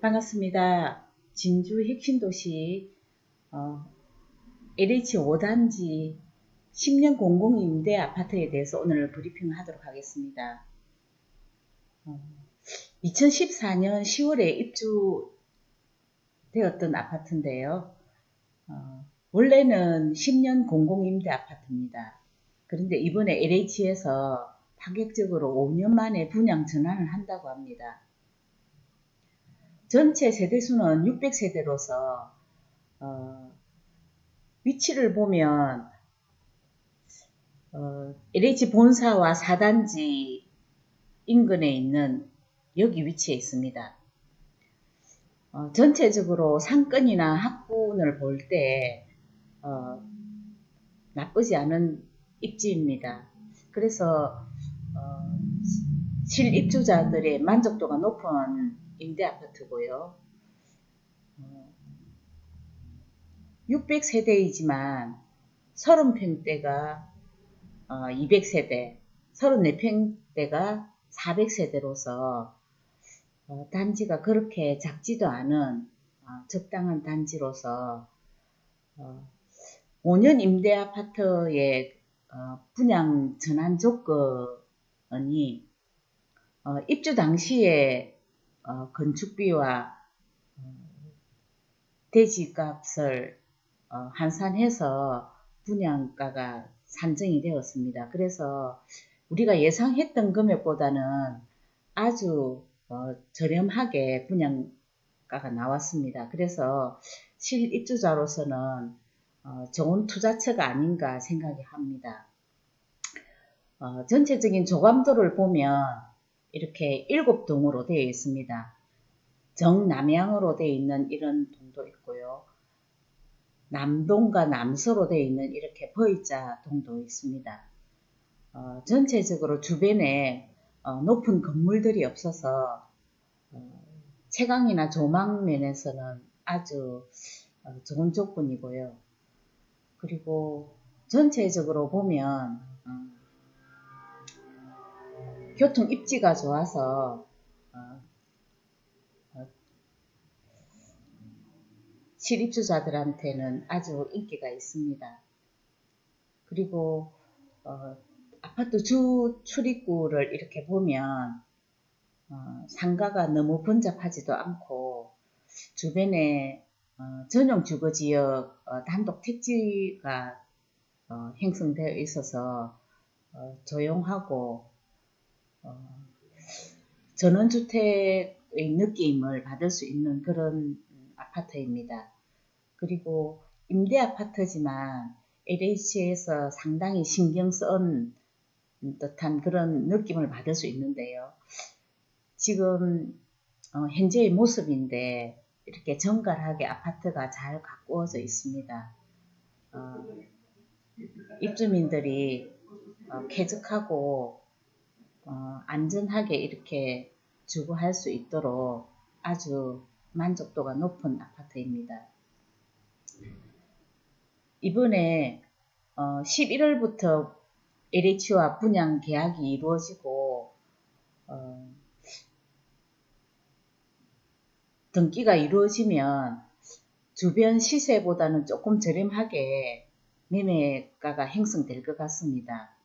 반갑습니다. 진주 핵심도시 어, LH 5단지 10년 공공임대 아파트에 대해서 오늘 브리핑을 하도록 하겠습니다. 어, 2014년 10월에 입주되었던 아파트인데요. 어, 원래는 10년 공공임대 아파트입니다. 그런데 이번에 LH에서 파격적으로 5년 만에 분양 전환을 한다고 합니다. 전체 세대수는 600세대로서 어, 위치를 보면 어, LH 본사와 4단지 인근에 있는 여기 위치해 있습니다. 어, 전체적으로 상권이나 학군을 볼때 어, 나쁘지 않은 입지입니다. 그래서 어, 실입주자들의 만족도가 높은 임대 아파트고요. 600세대이지만 30평대가 200세대, 34평대가 400세대로서 어, 단지가 그렇게 작지도 않은 어, 적당한 단지로서 5년 어, 임대 아파트의 분양 전환 조건이 입주 당시에 건축비와 대지값을 환산해서 분양가가 산정이 되었습니다. 그래서 우리가 예상했던 금액보다는 아주 어, 저렴하게 분양가가 나왔습니다. 그래서 실입주자로서는 어, 좋은 투자처가 아닌가 생각이 합니다. 어, 전체적인 조감도를 보면 이렇게 일곱 동으로 되어 있습니다. 정남향으로 되어 있는 이런 동도 있고요. 남동과 남서로 되어 있는 이렇게 V자 동도 있습니다. 어, 전체적으로 주변에 어, 높은 건물들이 없어서 어, 채광이나 조망 면에서는 아주 어, 좋은 조건이고요. 그리고 전체적으로 보면 어, 교통 입지가 좋아서 어, 실입주자들한테는 아주 인기가 있습니다. 그리고 어, 아파트 주 출입구를 이렇게 보면 어, 상가가 너무 번잡하지도 않고 주변에 어, 전용 주거지역 어, 단독 택지가 어, 형성되어 있어서 어, 조용하고 전원주택의 느낌을 받을 수 있는 그런 아파트입니다. 그리고 임대 아파트지만 LH에서 상당히 신경 쓴 듯한 그런 느낌을 받을 수 있는데요. 지금 어, 현재의 모습인데 이렇게 정갈하게 아파트가 잘 가꾸어져 있습니다. 어, 입주민들이 어, 쾌적하고 어, 안전하게 이렇게 주거할 수 있도록 아주 만족도가 높은 아파트입니다. 이번에 어, 11월부터 LH와 분양 계약이 이루어지고 어, 등기가 이루어지면 주변 시세보다는 조금 저렴하게 매매가가 형성될 것 같습니다.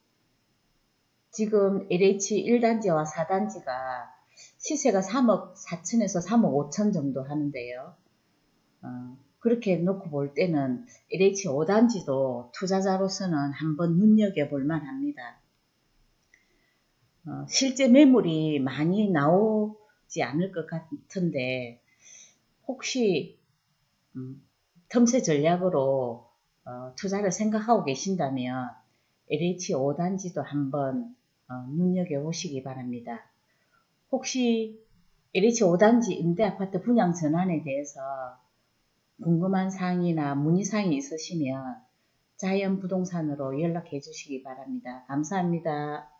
지금 LH 1단지와 4단지가 시세가 3억 4천에서 3억 5천 정도 하는데요. 어, 그렇게 놓고 볼 때는 LH 5단지도 투자자로서는 한번 눈여겨볼 만합니다. 어, 실제 매물이 많이 나오지 않을 것 같은데 혹시 음, 틈새 전략으로 어, 투자를 생각하고 계신다면 LH 5단지도 한번 어, 눈여겨보시기 바랍니다. 혹시 LH 5단지 임대아파트 분양 전환에 대해서 궁금한 사항이나 문의사항이 있으시면 자연부동산으로 연락해 주시기 바랍니다. 감사합니다.